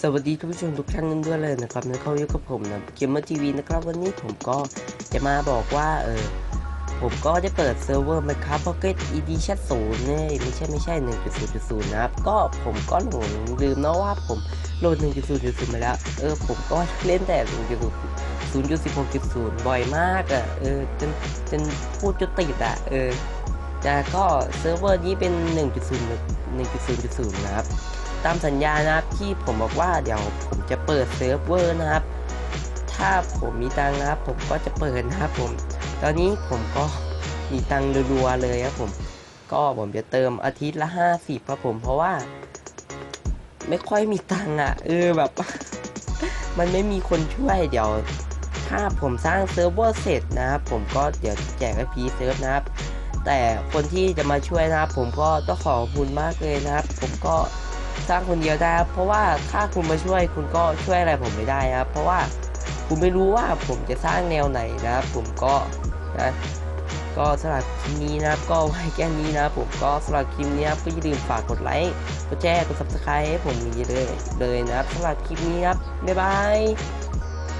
สวัสดีทุกผู้ชมทุกท่านกันด้วยเลยนะครับในเข้าอยู่กับผมนะเกมเมอร์ทีวีนะครับวันนี้ผมก็จะมาบอกว่าเออผมก็ได้เปิดเซิร์ฟเวอร์นะครับ Pocket Edition 0เนี่ยไม่ใช่ไม่ใช่ 1.0.0 นะครับ ก็ผมก็หลงลืมนะว่าผมโหลด 1.0.0 มาแล้ว เออ ผมก็เล่นแต่0.16.0 บ่อยมากอะ่ะ เออจนจนพูดจนติดอะ เออ แต่ก็เซิร์ฟเวอร์นี้เป็น 1.0 1.0.0 นะครับ ตามสัญญานะครับที่ผมบอกว่าเดี๋ยวผมจะเปิดเซิร์ฟเวอร์นะครับ ถ้าผมมีตังนะครับ ผมก็จะเปิดนะครับผม ตอนนี้ผมก็มีตังรัวๆเลยครับผม ก็ผมจะเติมอาทิตย์ละ 50ครับผมเพราะว่า ไม่ค่อยมีตังค์อะ เออแบบ มันไม่มีคนช่วยเดี๋ยว ถ้าผมสร้างเซิร์ฟเวอร์เสร็จนะครับ ผมก็เดี๋ยวแจกไอพีเซิร์ฟนะครับ แต่คนที่จะมาช่วยนะครับ ผมก็ต้องขอบคุณมากเลยนะครับ ผมก็สร้างคนเดียวได้ครับ เพราะว่าถ้าคุณมาช่วยคุณก็ช่วยอะไรผมไม่ได้นะครับ เพราะว่าคุณไม่รู้ว่าผมจะสร้างแนวไหนนะครับ ผมก็นะก็สำหรับคลิปนี้นะครับ ก็ไว้แค่นี้นะครับผมก็สำหรับคลิปนี้ครับก็อย่าลืมฝากกดไลค์กดแชร์กด subscribe ให้ผมมีเลยเลยนะครับสำหรับคลิปนี้ครับบ๊ายบาย